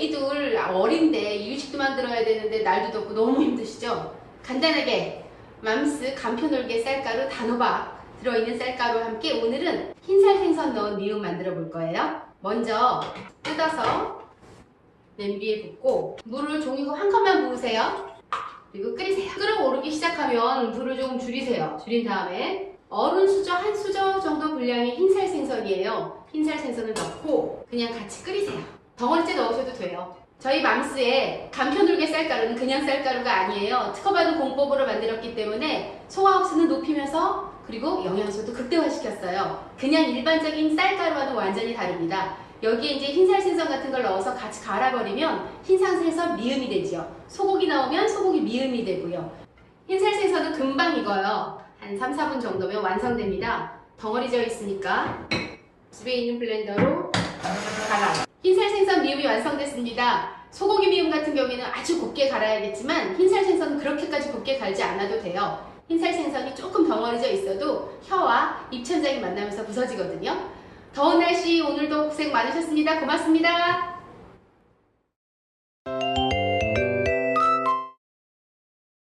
애기들 어린데 이유식도 만들어야 되는데 날도 덥고 너무 힘드시죠? 간단하게 맘스 간편올게 쌀가루 단호박 들어있는 쌀가루와 함께 오늘은 흰살 생선 넣은 미음 만들어 볼 거예요. 먼저 뜯어서 냄비에 붓고 물을 종이컵 한 컵만 부으세요. 그리고 끓이세요. 끓어오르기 시작하면 불을 조금 줄이세요. 줄인 다음에 어른 수저 한 수저 정도 분량의 흰살 생선이에요. 흰살 생선을 넣고 그냥 같이 끓이세요. 덩어리째 넣으셔도 돼요. 저희 맘스의 간편돌개 쌀가루는 그냥 쌀가루가 아니에요. 특허받은 공법으로 만들었기 때문에 소화 흡수는 높이면서 그리고 영양소도 극대화시켰어요. 그냥 일반적인 쌀가루와는 완전히 다릅니다. 여기에 이제 흰살 생선 같은 걸 넣어서 같이 갈아버리면 흰살 생선 미음이 되지요. 소고기 나오면 소고기 미음이 되고요. 흰살 생선은 금방 익어요. 한 3, 4분 정도면 완성됩니다. 덩어리 져 있으니까 집에 있는 블렌더로 갈아요. 흰살 생선 미음이 완성됐습니다. 소고기 미음 같은 경우에는 아주 곱게 갈아야겠지만 흰살 생선은 그렇게까지 곱게 갈지 않아도 돼요. 흰살 생선이 조금 덩어리져 있어도 혀와 입천장이 만나면서 부서지거든요. 더운 날씨 오늘도 고생 많으셨습니다. 고맙습니다.